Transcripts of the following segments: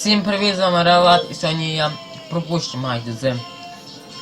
Всім привіт, з вами Релат, і сьогодні я пропущу матч з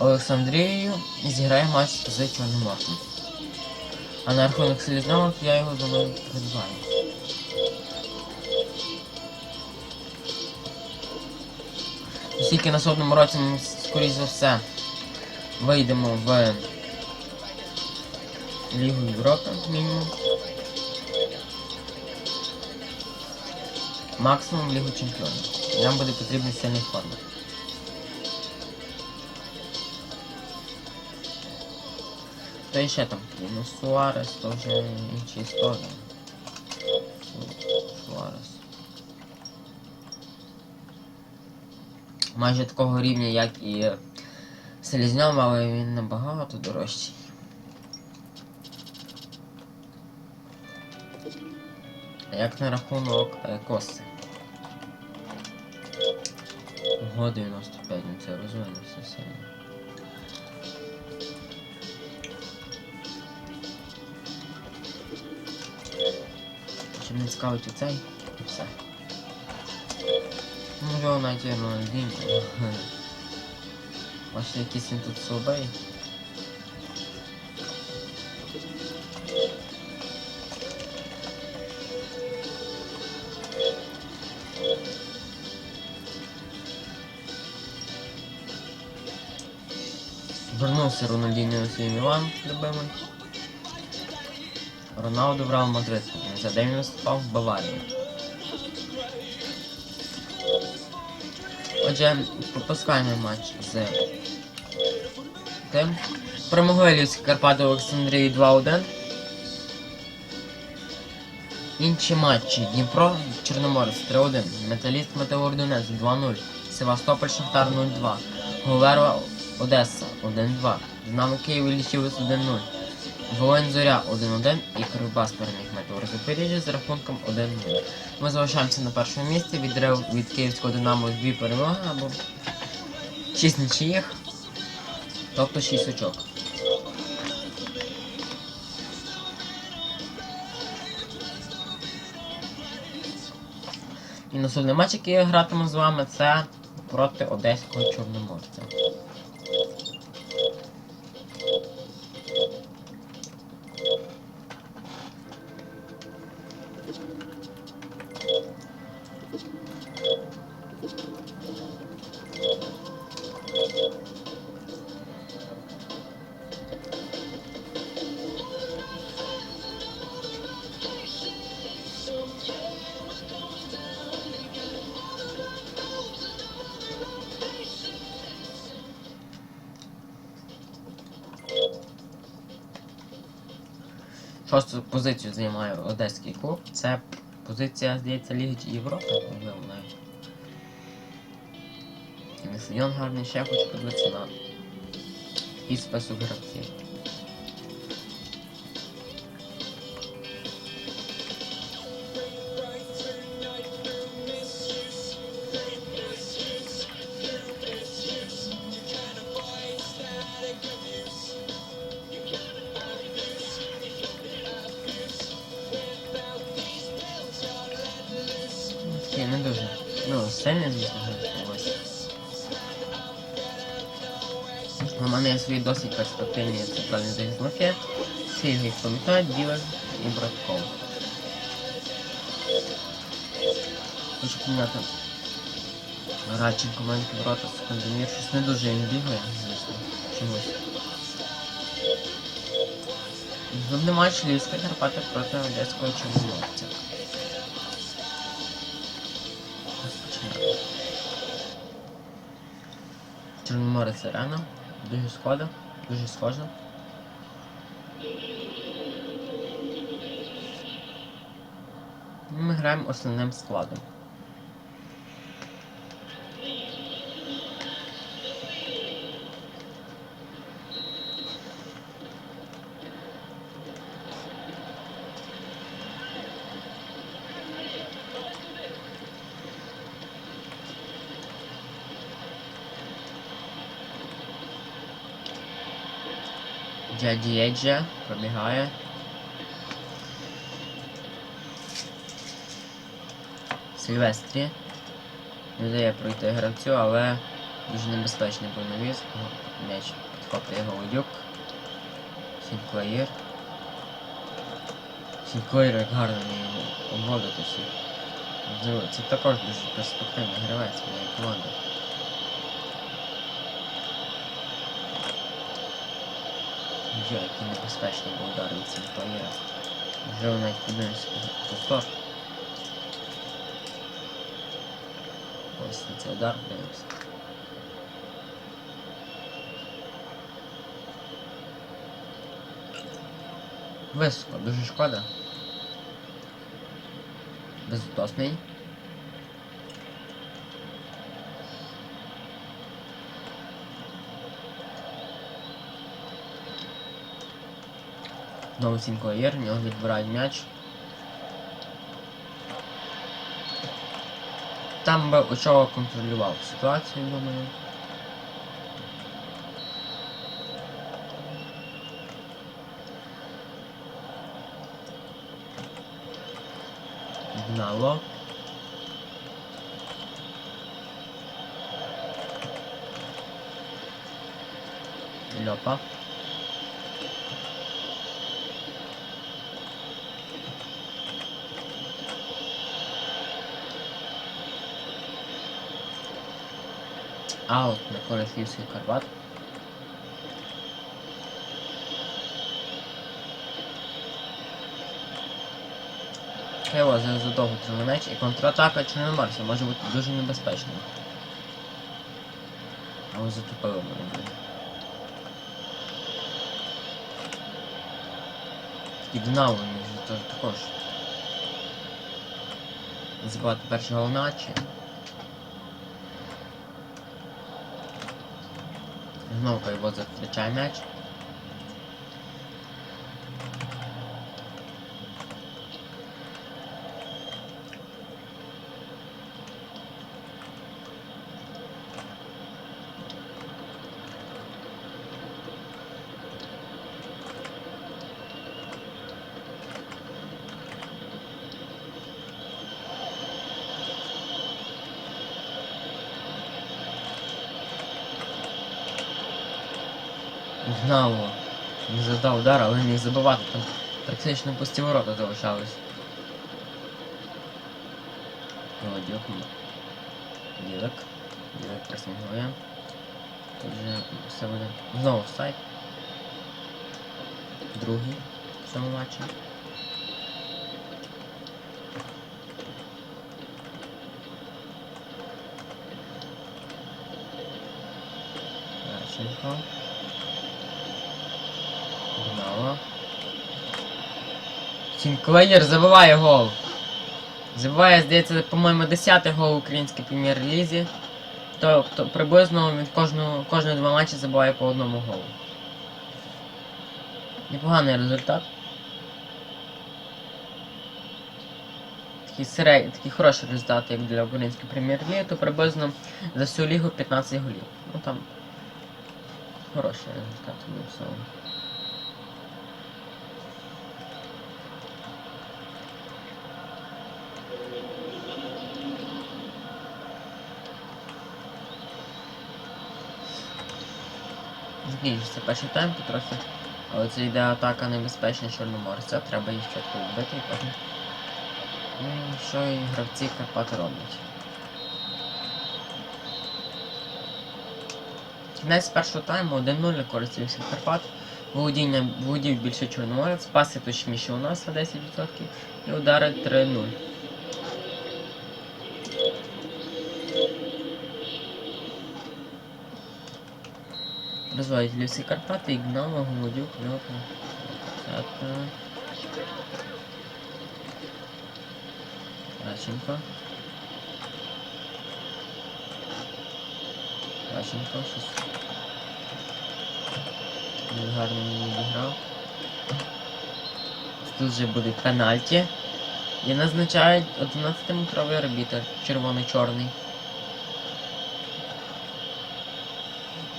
Олександрією і зіграю матч з Чорноморцем. А на рахунок Селізнова я його думаю придбаю. Оскільки наступному році ми, скоріш за все, вийдемо в Лігу Європи мінімум. Максимум Лігу Чемпіонів. Нам буде потрібен сильний форма. Та і ще там ну Суарес, то вже інші історії. Суарес. Майже такого рівня, як і Селізньов, але він набагато дорожчий. Як на рахунок е, коси? Ого, 95, ну це розвинувся сильно. Чи не цікавить оцей і все. Можливо, навіть і Рональдінho. Бачите, якийсь він тут слабий. Вернувся Рональдінho у свій Мілан, любимий. Роналду в Реал Мадрид. За день він виступав в Баварії. Отже, пропускаємо матч з тим. Перемогли Львівські Карпати Олександрії 2-1. Інші матчі Дніпро, Чорноморець 3-1, Металіст Метеор Донець 2-0, Севастополь Шахтар 0-2, Говерла Одеса 1-2, Динамо Київ і Лічівець 1-0, Волинь Зоря 1-1 і Кривбас переміг Метеор Запоріжжя з рахунком 1-0. Ми залишаємося на першому місці, від, Рев- від Київського Динамо дві перемоги або 6 нічиїх, тобто 6 очок. І наступний матч, який я гратиму з вами, це проти Одеського Чорноморця. Шосту позицію займає Одеський клуб. Це позиція, здається, Ліги Європи, можливо, навіть. І гарний, ще хоче подивитися на і список гравців. Звісно, ось. У мене є свої досить перспективні центральні захисники. Всі їх пам'ятають, Ділер і Братков. Хочу поміняти Радченко маленький ворота, секундомір. Щось не дуже він бігає, звісно. Чомусь. Жодний матч Львівська Карпати проти Одеського Чорноморця. Чорноморець сирена. Дуже схода, дуже схожа. Ми граємо основним складом. Дяді Еджа пробігає. Сильвестрі. Не дає пройти гравцю, але дуже небезпечний був навіс. М'яч підхоплює Голодюк. Сінклеєр. Сінклеєр як гарно вміє обводити всіх. Це також дуже перспективний гравець моєї команди. Йо, який небезпечний був удар від Сінклеєра. Можливо, навіть піднімемося повтор. Ось на цей удар дивимося. Високо, дуже шкода. Безутосний. Знову Сінклеєр, в нього відбирають м'яч. Там би Очова контролював ситуацію, думаю. Гнало. Льопа. Аут на користь Львівських Карпат. Зараз задовго тримає м'яч і контратака Чорноморця може бути дуже небезпечною. Але затупили мене. між то також. Забагато першого наче. Знову Кайвоз втрачає м'яч. Знову не задав удар, але міг забивати. Там практично пусті ворота залишались. Молодюк. Ділик. Ділик пресингує. Тут же все буде. Знову сайт. Другий в цьому матчі. Лещенко. Гнало. Сінклеєр забиває гол. Забиває, здається, по-моєму, 10-й гол в українській прем'єр-лізі. Тобто приблизно від кожного, кожного два матчі забиває по одному голу. Непоганий результат. Такий серед, такий хороший результат, як для української прем'єр-ліги, то приблизно за всю лігу 15 голів. Ну там хороший результат був в Закінчиться перший тайм трохи. Але це йде атака небезпечна Чорноморця. Треба їх чітко вбити і потім. Ну, що і гравці Карпати роблять. Кінець першого тайму 1-0 на користь Карпат. Володіння володів більше Чорноморець, паси точніше у нас на 10% і удари 3-0. Розвивають Львівські Карпати, Ігнава, Голодюк, Льопа. Та-та. Раченко. Раченко щось. Він гарно не відіграв. Тут вже буде пенальті. І назначають 11-метровий арбітр, червоний-чорний.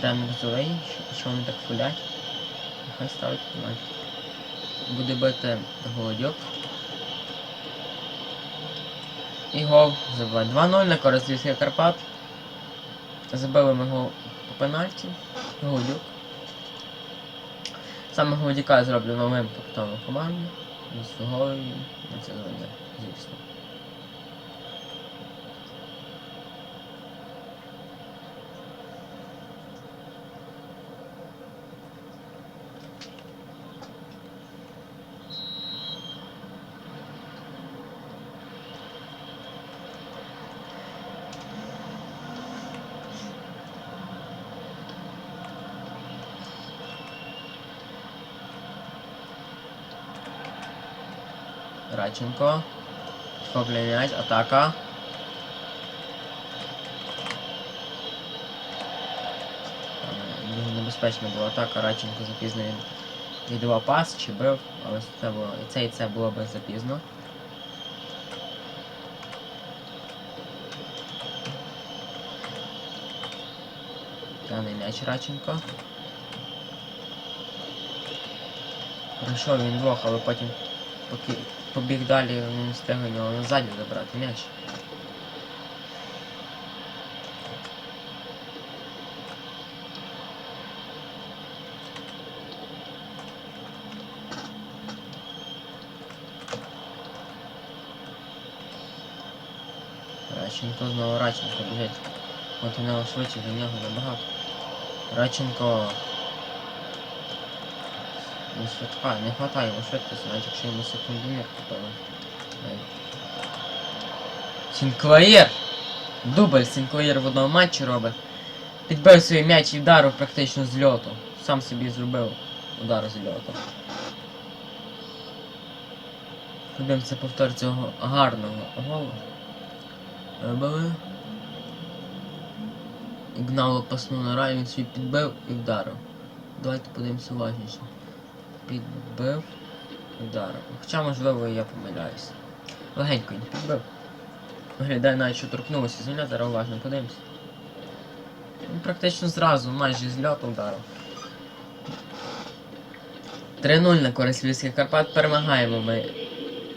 Тренер злий, що, вони так фулять. Нехай ставить пенальті. Буде бити голодьок. І гол забиває 2-0 на користь Львівських Карпат. Забили ми гол по пенальті. Голюк. Саме Голодяка я зроблю новим капітаном команди. Заслуговую на це звання, звісно. Радченко. Хоплює м'яч, атака. Дуже небезпечна була атака, Радченко запізно він віддавав пас чи бив, але це було, і це і це було би запізно. П'яний м'яч Радченко. Пройшов він двох, але потім поки побіг далі, не встиг у нього назаді забрати м'яч. Радченко знову Радченко біжить. От нього швидше за нього набагато. Радченко не швидка, не хватає йому швидкості, навіть якщо йому секундомір купили. Ей. Сінклеєр! Дубль Сінклеєр в одному матчі робить. Підбив свій м'яч і вдарив практично з льоту. Сам собі зробив удар з льоту. Подивимося повтор цього гарного голу. Робили. Ігнало паснув на рай, він свій підбив і вдарив. Давайте подивимося уважніше. Підбив і. Хоча, можливо, я помиляюсь. Легенько він підбив. Виглядає навіть, що торкнулося земля, зараз уважно подивимося. Він практично зразу, майже з льоту вдарив. 3-0 на користь Львівських Карпат. Перемагаємо ми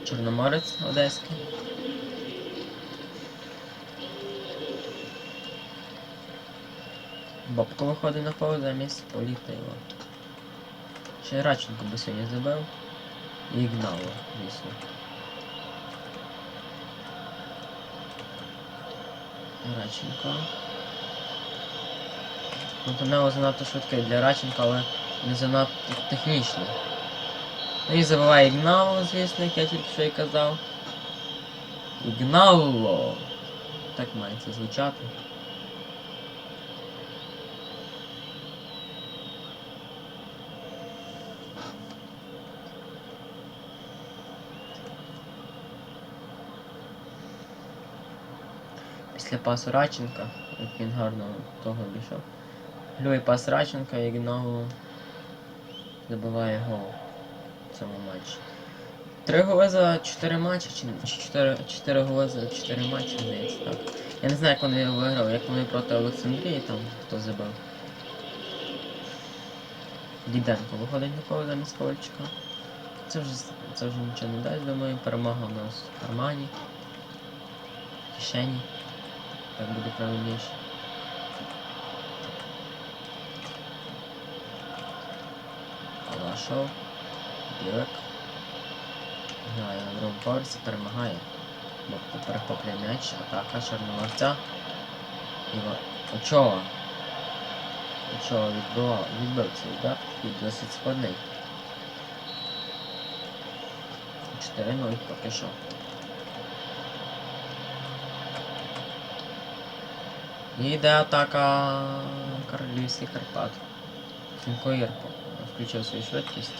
Чорноморець Одеський. Бобко виходить на поле замість його. Ще Радченко би сьогодні забив. І гнало, звісно. Радченко. Антонело занадто швидкий для Радченка, але не занадто технічний. Ну і забиває Ігнало, звісно, як я тільки що і казав. Ігнало! Так має це звучати. Після пасу Радченка, як він гарно того обійшов. Глює пас Радченка і Гнаву забиває гол в цьому матчі. Три голи за 4 матчі, чи чи 4, 4 голи за 4 матчі, здається, так. Я не знаю, як вони виграли, як вони проти Олександрії там хто забив. Діденко виходить поле замість Ковальчика. Це вже, це вже нічого не дасть, думаю, перемога у нас в кармані. В кишені. Так буде правильніше. Алашов. Білик. Грає на другому поверсі, перемагає. Бо перехоплює м'яч, атака чорноморця. Іва Очова. Очова відбивав, відбив цей удар, такий досить складний. 4-0 поки що. І йде атака королівських Карпат. Фінкоїр включив свою швидкість.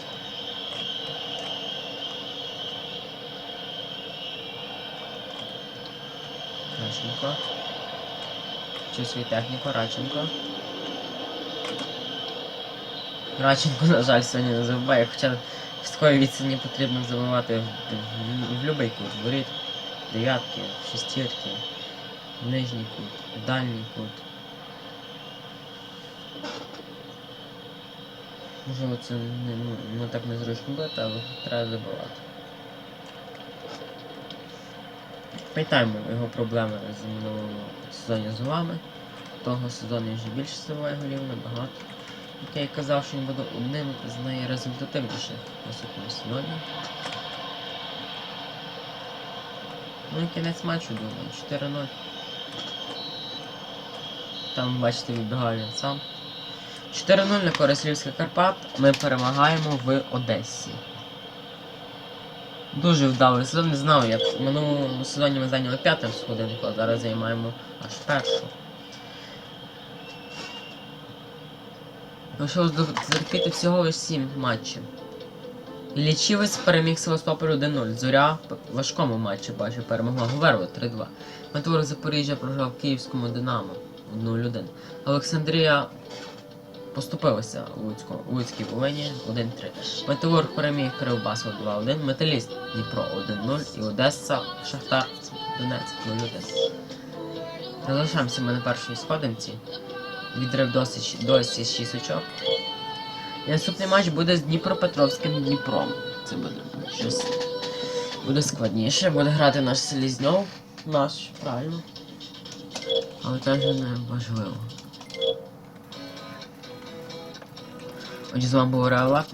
Раченко. Включив свою техніку, Раченко. Раченко, на жаль, сьогодні не забуває, хоча з такої відстані потрібно забивати в, в, будь-який кут, в воріт, дев'ятки, шестірки, нижній кут, дальній кут. Можливо, це не, ну, ну, так незручно бити, але треба забивати. Пам'ятаємо його проблеми з минулого сезоні з голами. Того сезону вже більше забиває голів набагато. Як я казав, що він буде одним з найрезультативніших в наступному сезоні. Ну і кінець матчу думаю, 4-0. Там, бачите, вибігає сам. 4-0 на користь Карпат. Ми перемагаємо в Одесі. Дуже вдалий сезон, не знав, як в минулому сезоні ми зайняли п'ятим сходинку, а зараз займаємо аж першу. Лишилось терпіти всього лише 7 матчів. Лічівець переміг Севастополь 1-0. Зоря в важкому матчі бачу перемогла Гуверова 3-2. Металург Запоріжжя програв Київському Динамо 1-0. Олександрія поступилася Луцьку, Луцькій Волині 1-3. Металург переміг Кривбасов 2-1, Металіст Дніпро 1-0 і Одеса Шахтар Донецьк 0-1. Залишаємося ми на першій сходинці. Відрив досить досі 6 очок. І наступний матч буде з Дніпропетровським Дніпром. Це буде щось буде складніше. Буде грати наш Селізньов. Наш, правильно. Але теж не важливо. Отже, з вами був Реалак.